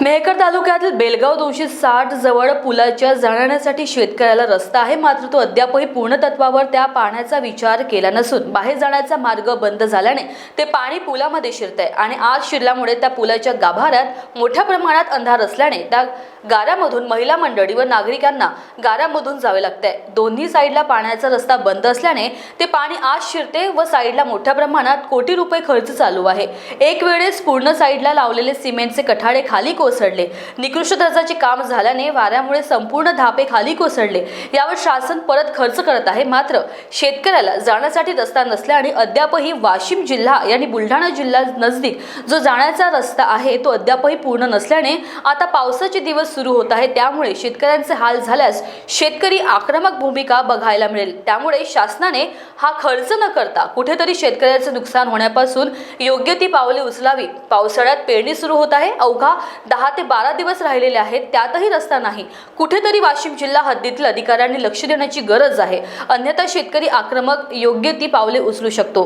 मेहकर तालुक्यातील बेलगाव दोनशे साठ जवळ पुलाच्या जाण्यासाठी शेतकऱ्याला रस्ता आहे. मात्र तो अद्यापही पूर्णतत्वावर त्या पाण्याचा विचार केला नसून बाहेर जाण्याचा मार्ग बंद झाल्याने ते पाणी पुलामध्ये शिरत आहे आणि आज शिरल्यामुळे त्या पुलाच्या गाभाऱ्यात मोठ्या प्रमाणात अंधार असल्याने त्या गाऱ्यामधून महिला मंडळी व नागरिकांना गाऱ्यामधून जावे लागते दोन्ही साईडला पाण्याचा रस्ता बंद असल्याने ते पाणी आज शिरते व साईडला मोठ्या प्रमाणात कोटी रुपये खर्च चालू आहे. एक वेळेस पूर्ण साईडला लावलेले सिमेंटचे कठाडे खाली कोसळले. निकृष्ट दर्जाचे काम झाल्याने वाऱ्यामुळे संपूर्ण धापे खाली कोसळले. यावर शासन परत खर्च करत आहे. मात्र शेतकऱ्याला जाण्यासाठी रस्ता नसल्याने अद्यापही वाशिम जिल्हा आणि बुलढाणा जिल्हा नजदीक जो जाण्याचा रस्ता आहे तो अद्यापही पूर्ण नसल्याने आता पावसाचे दिवस सुरू होत आहे त्यामुळे शेतकऱ्यांचे हाल झाल्यास शेतकरी आक्रमक भूमिका बघायला मिळेल. त्यामुळे शासनाने हा खर्च न करता कुठेतरी शेतकऱ्याचे नुकसान होण्यापासून योग्य ती पावले उचलावी. पावसाळ्यात पेरणी सुरू होत आहे. अवघा दहा ते बारा दिवस राहिलेले आहेत त्यातही रस्ता नाही. कुठेतरी वाशिम जिल्हा हद्दीतील अधिकाऱ्यांनी लक्ष देण्याची गरज आहे. अन्यथा शेतकरी आक्रमक योग्य ती पावले उचलू शकतो.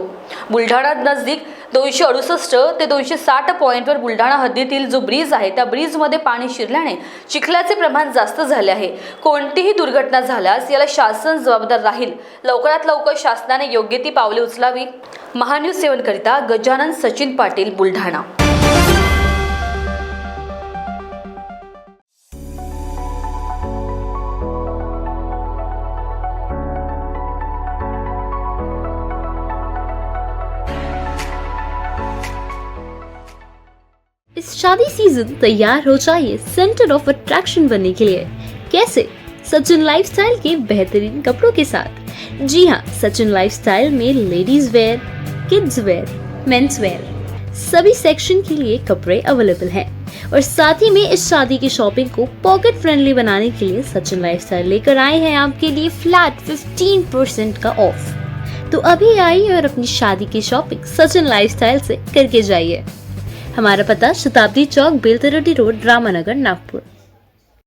बुलढाणा नजदीक दोनशे अडुसष्ट ते दोनशे साठ पॉईंटवर बुलढाणा हद्दीतील जो ब्रिज आहे त्या ब्रिजमध्ये पाणी शिरल्याने चिखल्याचे प्रमाण जास्त झाले आहे. कोणतीही दुर्घटना झाल्यास याला शासन जबाबदार राहील. लवकरात लवकर शासनाने योग्य ती पावले उचलावी. महान्यूज सेवनकरिता गजानन सचिन पाटील बुलढाणा. इस शादी सीज़न तैयार हो जाइए सेंटर ऑफ़ अट्रैक्शन बनने के लिए। कैसे? सचिन लाइफस्टाइल के बेहतरीन कपड़ों के साथ। जी हाँ सचिन लाइफस्टाइल में ladies wear kids wear men's wear सभी सेक्शन के लिए कपड़े अवेलेबल हैं। और साथ ही में इस शादी की शॉपिंग को पॉकेट फ्रेंडली बनाने के लिए सचिन लाइफस्टाइल लेकर आए हैं आपके लिए फ्लैट 15% का ऑफ़ तो अभी आइए और अपनी शादी की शॉपिंग सचिन लाइफस्टाइल से करके जाइए। हमारा पता शताब्दी चौक बेलतरडी रोड रामानगर नागपुर।